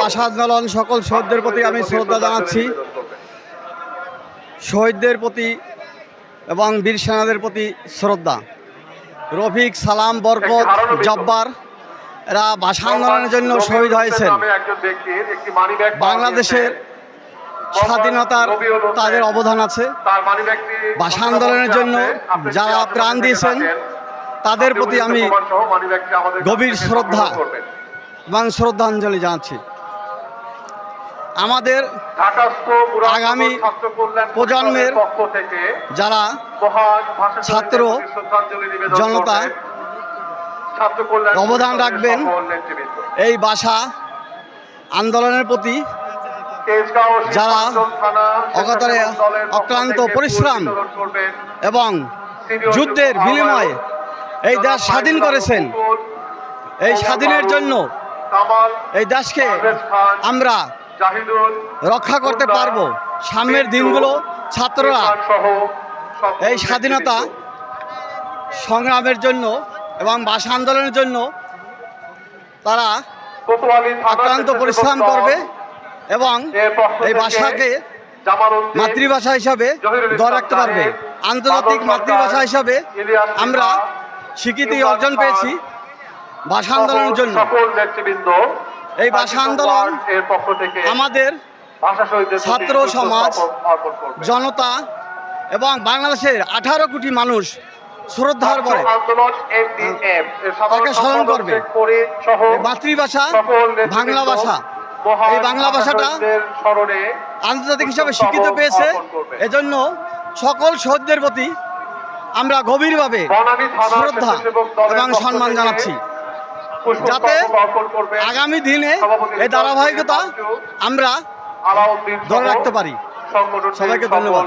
বাসা আন্দোলন সকল শহীদদের প্রতি আমি শ্রদ্ধা জানাচ্ছি। শহীদদের প্রতি এবং বীর সেনাদের প্রতি শ্রদ্ধা। রফিক সালাম বরকত জব্বার, এরা ভাষা আন্দোলনের জন্য শহীদ হয়েছেন। বাংলাদেশের স্বাধীনতার তাদের অবদান আছে। ভাষা আন্দোলনের জন্য যারা প্রাণ দিয়েছেন, তাদের প্রতি আমি গভীর শ্রদ্ধা এবং শ্রদ্ধাঞ্জলি জানাচ্ছি। আমাদের আগামী প্রজন্মের যারা ছাত্র জনতা অবদান রাখবেন এই ভাষা আন্দোলনের প্রতি যারা অকাতরে অক্লান্ত পরিশ্রম এবং যুদ্ধের বিনিময়ে এই দেশ স্বাধীন করেছেন। এই স্বাধীনের জন্য এই দেশকে আমরা রক্ষা করতে পারব। সামনের দিনগুলো ছাত্ররা এই স্বাধীনতা সংগ্রামের জন্য এবং ভাষা আন্দোলনের জন্য তারা আক্রান্ত পরিশ্রম করবে এবং এই ভাষাকে মাতৃভাষা হিসাবে ধরে রাখতে পারবে। আন্তর্জাতিক মাতৃভাষা হিসাবে আমরা স্বীকৃতি অর্জন পেয়েছি। ভাষা আন্দোলনের জন্য। এই ভাষা আন্দোলন আমাদের ছাত্র সমাজ জনতা এবং বাংলাদেশের আঠারো কোটি মানুষ শ্রদ্ধার পরে তাকে স্মরণ করবে। মাতৃভাষা বাংলা ভাষা। এই বাংলা ভাষাটা আন্তর্জাতিক হিসাবে স্বীকৃত পেয়েছে। এজন্য সকল শহীদদের প্রতি আমরা গভীরভাবে শ্রদ্ধা এবং সম্মান জানাচ্ছি। যাতে আগামী দিনে এই ধারাবাহিকতা আমরা ধরে রাখতে পারি। সবাইকে ধন্যবাদ।